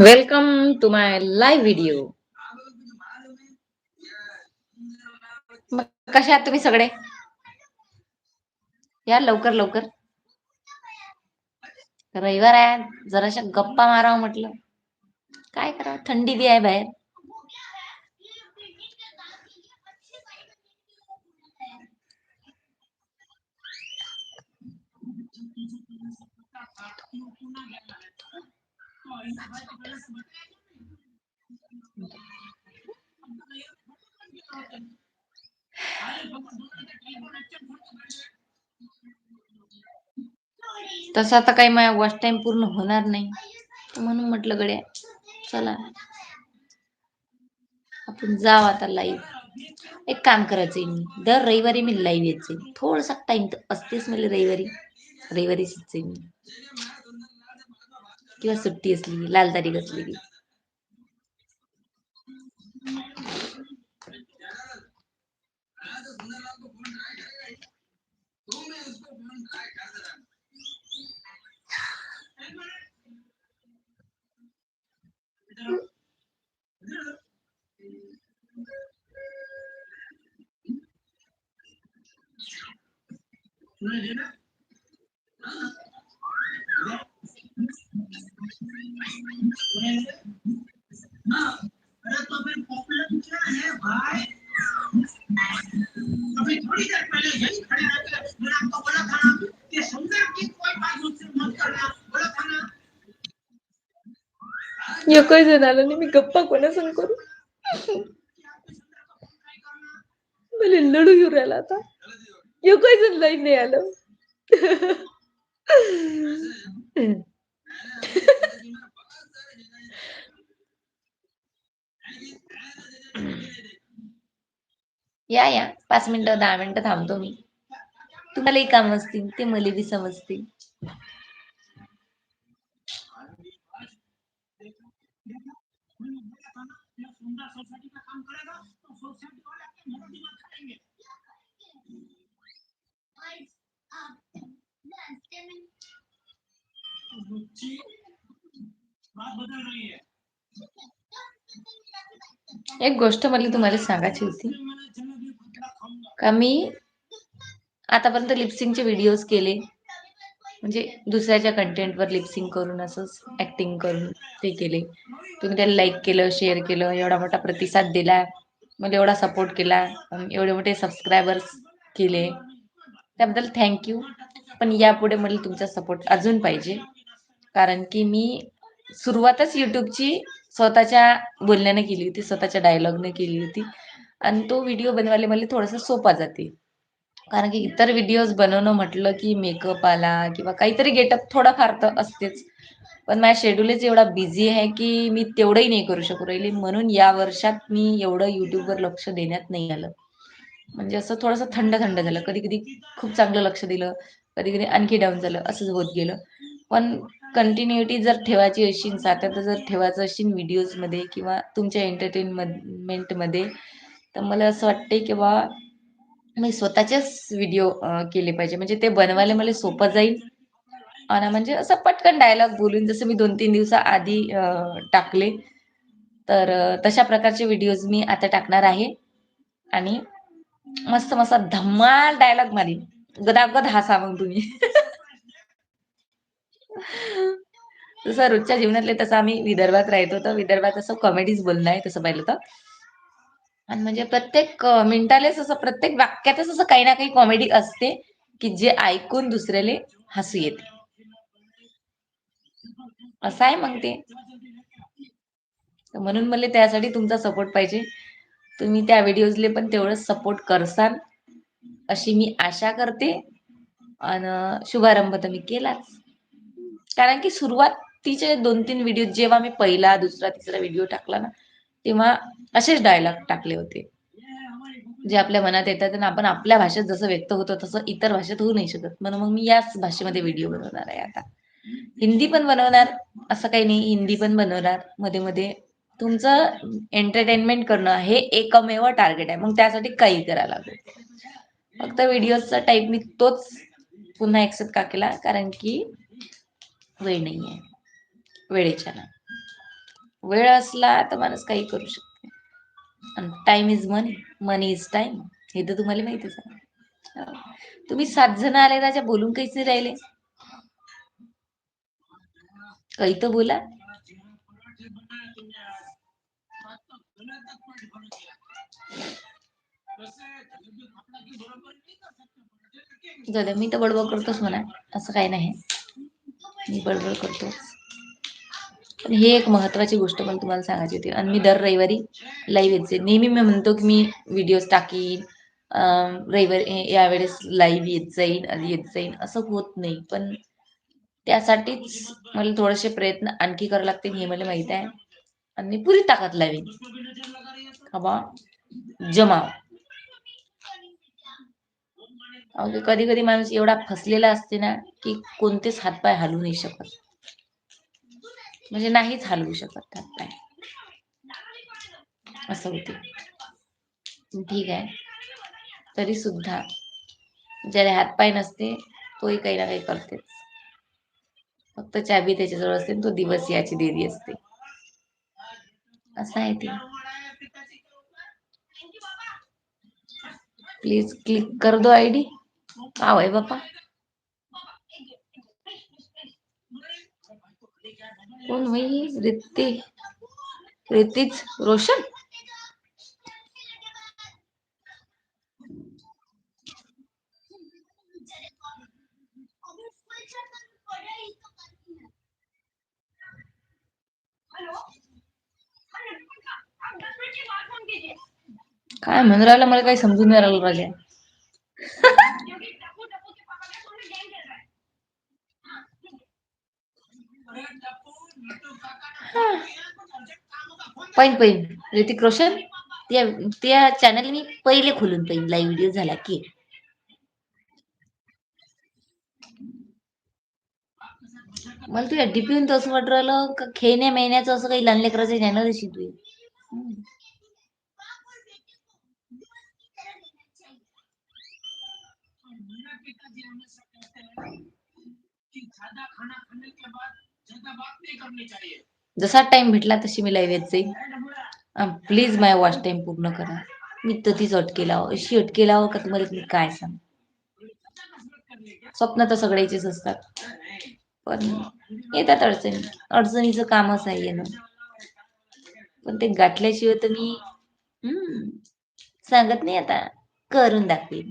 Welcome to my live video मग कशा आहात तुम्ही सगळे? या लवकर लवकर. रविवार आहे जराशा गप्पा मारावं म्हटलं. काय करा थंडी बी आहे बाहेर. तसं आता काही माझ्या वॉच टाइम पूर्ण होणार नाही. म्हणून म्हटलं गड्या चला. आपण जाव आता लाईव्ह एक काम करायचंय मी. दर रविवारी मी लाईव्ह यायचे थोडासा टाइम असतेच मला रविवारी. रविवारी शिकते मी. किंवा सुट्टी असली लाल तारीख असली की. अभी थोड़ी देर पहले यही खड़े रहते मैंने आपको बोला था ना कि सुंदर की कोई बात मुझसे मत करना बोला था ना जण आलं नाही मी गप्पा कोणा करू? मला लढू येऊ राहिला आता. एकही जण लाईन नाही आलं. या या. पाच मिनिटं दहा मिनिटं थांबतो मी. तुम्हालाही काम असतील ते मला बी समजतील. एक गोष्ट मला तुम्हाला सांगायची होती मैंने जलेबी भटला खाऊंगा का मी आतापर्यंत लिपसिंगचे व्हिडिओज केले. म्हणजे दुसऱ्याच्या कंटेंटवर लिपसिंग करून असंच ऍक्टिंग करून ते केले. तुम्ही त्याला लाईक केलं शेअर केलं एवढा मोठा प्रतिसाद दिला मला एवढा सपोर्ट केला एवढे मोठे सबस्क्रायबर्स केले. त्याबद्दल थँक्यू पण यापुढे मला तुमचा सपोर्ट अजून पाहिजे. कारण की मी सुरुवातच युट्यूबची स्वतःच्या बोलण्याने केली होती स्वतःच्या डायलॉगने केली होती. आणि तो व्हिडिओ बनवायला मला थोडासा सोपा जाते. कारण की इतर व्हिडिओज बनवणं म्हटलं की मेकअप आला किंवा काहीतरी गेटअप थोडाफार तर असतेच. पण माझ्या शेड्यूलच एवढा बिझी आहे की मी तेवढंही नाही करू शकू राहिले. म्हणून या वर्षात मी एवढं युट्यूबवर लक्ष देण्यात नाही आलं. म्हणजे असं थोडंसं थंड थंड झालं. कधी कधी खूप चांगलं लक्ष दिलं. कधी कधी आणखी डाऊन झालं. असंच होत गेलं. पण कंटिन्युटी जर ठेवायची असेल सातत्य जर ठेवायचं असेल व्हिडिओजमध्ये किंवा तुमच्या एंटरटेनमेंटमध्ये तर मला असं वाटते की बा मी स्वतःचेच व्हिडिओ केले पाहिजे. म्हणजे ते बनवायला मला सोपं जाईल. आणि म्हणजे असं पटकन डायलॉग बोलून जसं मी दोन तीन दिवसा आधी टाकले तर तशा प्रकारचे व्हिडिओज मी आता टाकणार आहे. आणि मस्त मस्त धमाल डायलॉग मारीन. गदागद हसा मग तुम्ही. जसं रोजच्या जीवनातले तसं आम्ही विदर्भात राहतो. तर विदर्भात असं कॉमेडीज बोलणं आहे तसं पाहिलं तर. आणि म्हणजे प्रत्येक मिनिटालेच असं प्रत्येक वाक्यातच असं काही ना काही कॉमेडी असते की जे ऐकून दुसऱ्याले हसू येते. असं आहे मग ते. म्हणून मला त्यासाठी तुमचा सपोर्ट पाहिजे. तुम्ही त्या व्हिडिओजले पण तेवढं सपोर्ट करसाल अशी मी आशा करते. आणि शुभारंभ तर मी केलाच. कारण की सुरुवातीचे दोन तीन व्हिडिओ जेव्हा मी पहिला दुसरा तिसरा व्हिडिओ टाकला ना तेव्हा असेच डायलॉग टाकले होते. जे आपल्या मनात येतात त्यांना आपण आपल्या भाषेत जसं व्यक्त होतो तसं इतर भाषेत होऊ नाही शकत. म्हणून मग मी याच भाषेमध्ये व्हिडिओ बनवणार आहे आता. हिंदी पण बनवणार असं काही नाही हिंदी पण बनवणार. मध्ये मध्ये तुमचं एंटरटेनमेंट करणं हे एकमेव टार्गेट आहे. मग त्यासाठी काही करायला लागेल फक्त व्हिडिओचा टाईप मी तोच पुन्हा एक्सेप्ट का केला? कारण की वेळ नाही आहे वेळेच्या ना. वेळ असला तर माणूस काही करू शकते. Time is money money is time हे तर तुम्हाला माहितीच आहे. तुम्ही सात जण आले राजा बोलून काहीच नाही राहिले. काही तर बोला. मी तर बडबड करतोच म्हणा. असं काही नाही. मी बडबड करतो ही एक महत्वाची गोष्ट पण तुम्हाला सांगायची होती. आणि मी दर रविवारी लाईव्ह येते नेहमी मी म्हणतो की मी व्हिडिओज टाकीन. रविवारी यावेळेस लाईव्ह येत जाईन आधी येत जाईन. असं होत नाही. पण त्यासाठीच मला थोडेसे प्रयत्न आणखी करावे लागतील हे मला माहीत आहे. आणि पुरी ताकद लावीन. हवा जमाव कधी कधी माणूस एवढा फसलेला असते ना की कोणतेच हातपाय हलवू नाही शकत. म्हणजे नाहीच हलवू शकत हातपाय असं होते. ठीक आहे. तरी सुद्धा ज्याला हातपाय नसते तोही काही ना काही करतेच फक्त चाबी त्याच्याजवळ असते तो दिवस याची देरी असते. असं आहे ते. प्लीज क्लिक कर दो आयडी पाव आहे बापा. कोण होई? रित्ती. रितीच रोशन? काय म्हणून राहिलं? मला काही समजून नाही राहिलं राजा. पाहिन पाहिन ऋतिक रोशन त्या त्या चॅनल मी पहिले खोलून पाहिन लाईव्ह व्हिडिओ झाला की. मला तुझ्या डीपीहून तसं वाटू राहिलं का खेळण्या महिन्याचं असं काही लहान लेकराचं चॅनल अशी तू. जसा टाइम भेटला तशी मी लाईव्ह येत जाईल प्लीज माय वॉच टाइम पूर्ण करा. मी तधीच अटके लाव अशी अटके लाव का तुम्हाला मी काय सांग? स्वप्न तर सगळ्याचेच असतात. पण येतात अडचणी. अडचणीचं कामच आहे ना. पण ते गाठल्याशिवाय तर मी हम्म सांगत नाही आता. करून दाखवेन.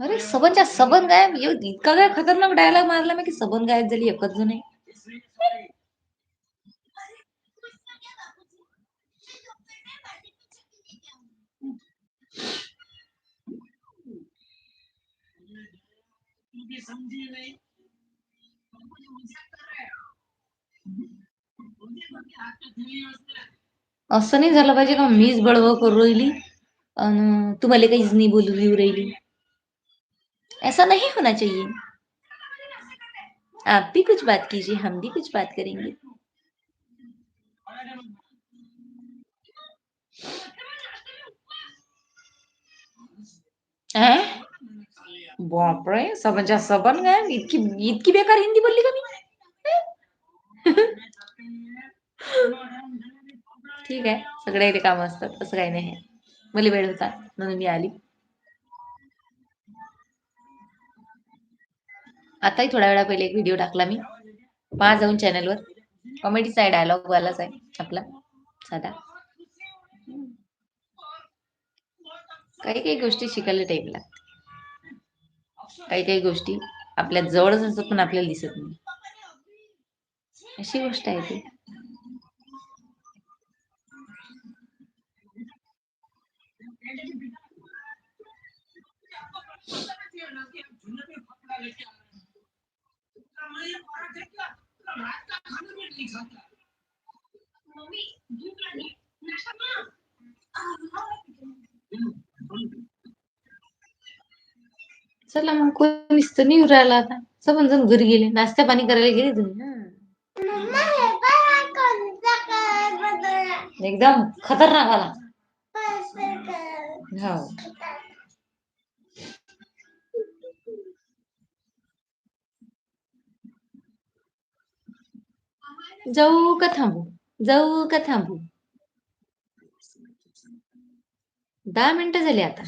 अरे सबनच्या सबन गायब? इतका काय खतरनाक डायलॉग मारला मी की सबन गायब झाली एकच जण आहे असं नाही झालं पाहिजे का? मीच बळबळ करू राहिली अन तुम्हाला काहीच नाही बोलू देऊ राहिली. ऐसा नहीं होना चाहिए. आप भी कुछ बात कीजिए हम भी कुछ बात करेंगे। बापरे सबनच्या सबन काय इतकी इतकी बेकार हिंदी बोलली का मी ठीक आहे. सगळे इथे काम असतात. असं काही नाही मला वेळ होता. म्हणून मी आली. आताही थोड्या वेळा पहिले एक व्हिडिओ टाकला मी. पहा जाऊन चॅनलवर कॉमेडीचा आहे डायलॉग वालाच आहे आपला. साधा. काही काही गोष्टी शिकायला टाईम लागते. काही काही गोष्टी आपल्या जवळच असतात पण आपल्याला दिसत नाही. अशी गोष्ट आहे ती. चला मग कोणीच तर नाही राहिला आता. सबन जण घरी गेले. नाश्ता पाणी करायला गेले तुम्ही हं. एकदम खतरनाक आला. हो. जाऊ का थांबू? जाऊ का थांबू? दहा मिनिटं झाली आता.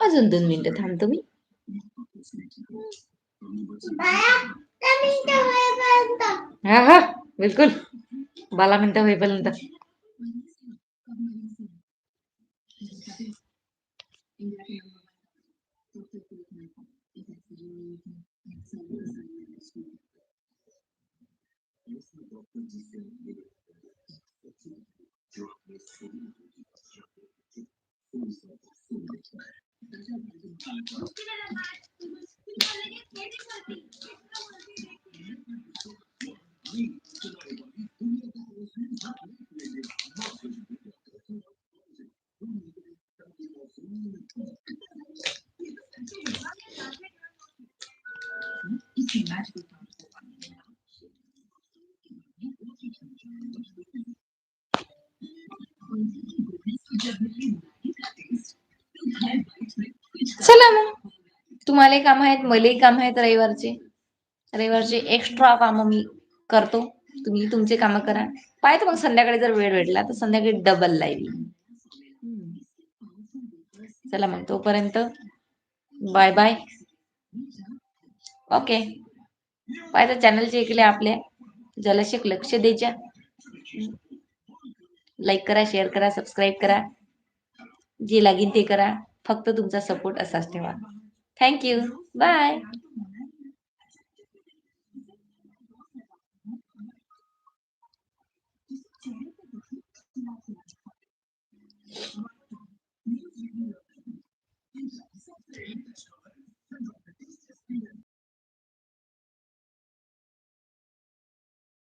अजून दोन मिनिटं थांबतो मी. हा हा बिलकुल. बारा मिनिटं होईपर्यंत. Yeah. चला मग. तुम्हाला काम आहेत मलाही काम आहेत रविवारचे. रविवारचे एक्स्ट्रा काम मी करतो. तुम्ही तुमचे काम करा. पाहतो मग संध्याकाळी जर वेळ भेटला तर संध्याकाळी डबल लाईव्ह चला मग तोपर्यंत बाय बाय. ओके. पाहिजे चॅनलचे ऐकले आपल्या जलाशेक लक्ष द्यायच्या. लाईक करा शेअर करा सबस्क्राईब करा. जे लागेल ते करा. फक्त तुमचा सपोर्ट असाच ठेवा. Thank you bye